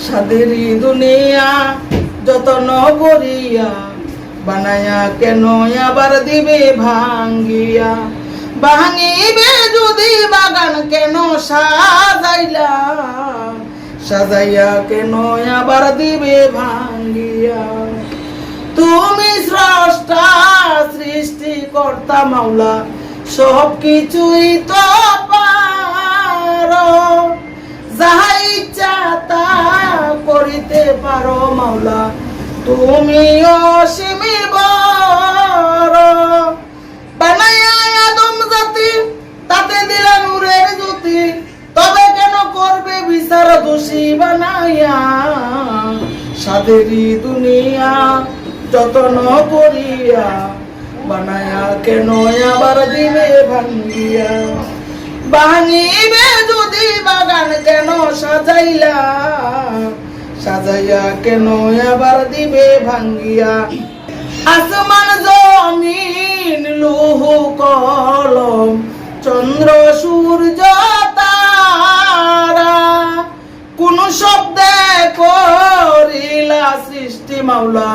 সাদেরই দুনিয়া যতন করিয়া বানায়া কেন আবার দিবে ভাঙ্গিয়া? ভাঙিবে যদি বাগান কেন সাজাইলা? সাজাইয়া কেন আবার দিবে ভাঙ্গিয়া? তুমি স্রষ্টা, সৃষ্টিকর্তা, মাওলা সব কিছুই তো পারো। যাহা ইচ্ছা তা করিতে পারো মাওলা, তুমি অসীমি বানাইয়া আদম জাতি, তাতে দিলা নূরের জ্যোতি, তবে কেন করবে বিচার দোষী বানাইয়া? সাদেরই দুনিয়া যতন করিয়া বানায়া কেন আবার দিবে ভাঙ্গিয়া? ভাঙিবে যদি বাগান কেন সাজাইলা? সাজাইয়া কেন আবার দিবে ভাঙ্গিয়া? আসমান জমিন, লুহু কলম, চন্দ্র, সূর্য, তারা। কোন শব্দে করিলা সৃষ্টি মাওলা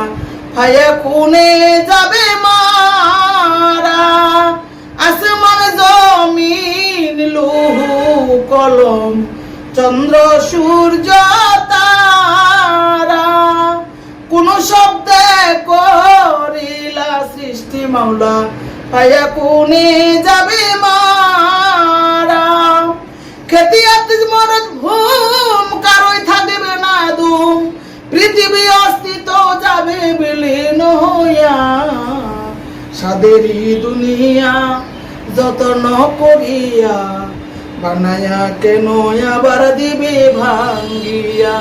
হায়া কোনে যাবে মারা। আসমান জমিন, লুহু কলম চন্দ্র, সূর্য, তারা। কোন শব্দে করিলা সৃষ্টি মাওলা পায়া কোনে যাবে মারা। খেতি আতিজ মরদ ভূম কারোই থাকবে না দুম পৃথিবী অস্তিত্ব যাবে বিলীন হইয়া। সাদেরই দুনিয়া যতন করিয়া বানায়া কেন আবার দিবে ভাঙ্গিয়া?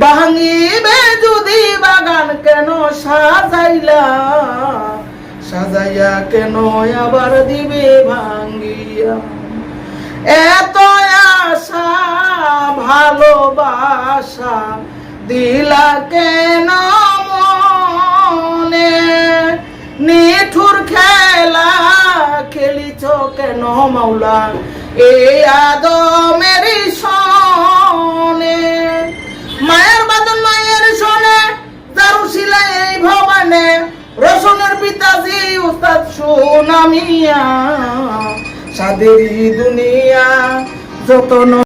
ভাঙিবে যদি বাগান কেন সাজাইলা? সাজাইয়া কেন আবার দিবে ভাঙ্গিয়া? এত আশা, ভালোবাসা দিলা কেন মাওলা? এ আদমের সনে, মায়ের বাদন মায়ের সনে দারু শিলাই এই ভবানে রসনের পিতাজি উস্তাদ সুনামিয়া সাদেরি দুনিয়া যতন